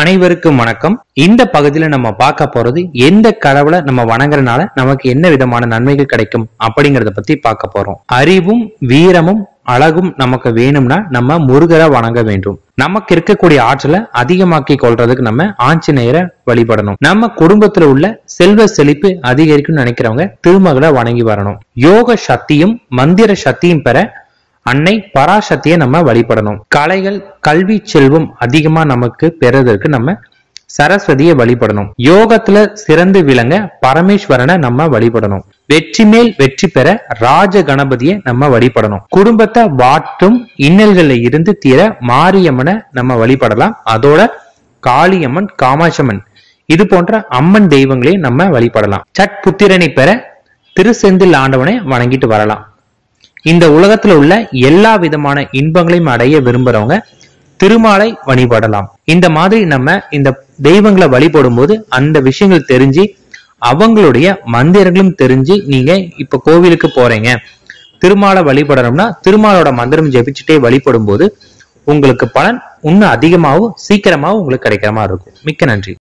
அனைவருக்கும் வணக்கம். இந்த பகுதியில நம்ம பார்க்க போறது எந்த கடவுளை நம்ம வணங்குறதுனால நமக்கு என்ன விதமான நன்மைகள் கிடைக்கும் அப்படிங்கறத பத்தி பார்க்க போறோம். அறிவும் வீரமும் அழகும் நமக்கு வேணும்னா நம்ம முருகரை வணங்க வேண்டும். நமக்கு இருக்கக்கூடிய ஆற்றலை அதிகமாக்கி கொள்றதுக்கு நம்ம ஆஞ்சநேயரை வழிபடணும். நம்ம குடும்பத்துல உள்ள செல்வ செழிப்பு அதிகரிக்கும்னு நினைக்கிறவங்க திருமகளை வணங்கி வரணும். யோக சக்தியும் மந்திர சக்தியும் பெற அன்னை பராசக்தியை நம்ம வழிபடணும். கலைகள் கல்வி செல்வம் அதிகமா நமக்கு பெறுவதற்கு நம்ம சரஸ்வதியை வழிபடணும். யோகத்துல சிறந்து விளங்க பரமேஸ்வரனை நம்ம வழிபடணும். வெற்றி மேல் வெற்றி பெற ராஜ கணபதியை நம்ம வழிபடணும். குடும்பத்தை வாட்டும் இன்னல்கள்ல இருந்து தீர மாரியம்மனை நம்ம வழிபடலாம். அதோட காளியம்மன் காமாட்சம்மன் இது போன்ற அம்மன் தெய்வங்களையும் நம்ம வழிபடலாம். சட் புத்திரனை பெற திருச்செந்தில் ஆண்டவனை வணங்கிட்டு வரலாம். இந்த உலகத்துல உள்ள எல்லா விதமான இன்பங்களையும் அடைய விரும்புறவங்க திருமாலை வழிபடலாம். இந்த மாதிரி நம்ம இந்த தெய்வங்களை வழிபடும் போது அந்த விஷயங்கள் தெரிஞ்சு அவங்களுடைய மந்திரங்களும் தெரிஞ்சு நீங்க இப்ப கோவிலுக்கு போறீங்க. திருமாலை வழிபடணும்னா திருமாலோட மந்திரம் ஜெபிச்சுட்டே வழிபடும் போது உங்களுக்கு பலன் இன்னும் அதிகமாகவும் சீக்கிரமாகவும் உங்களுக்கு கிடைக்கிற மாதிரி இருக்கும். மிக்க நன்றி.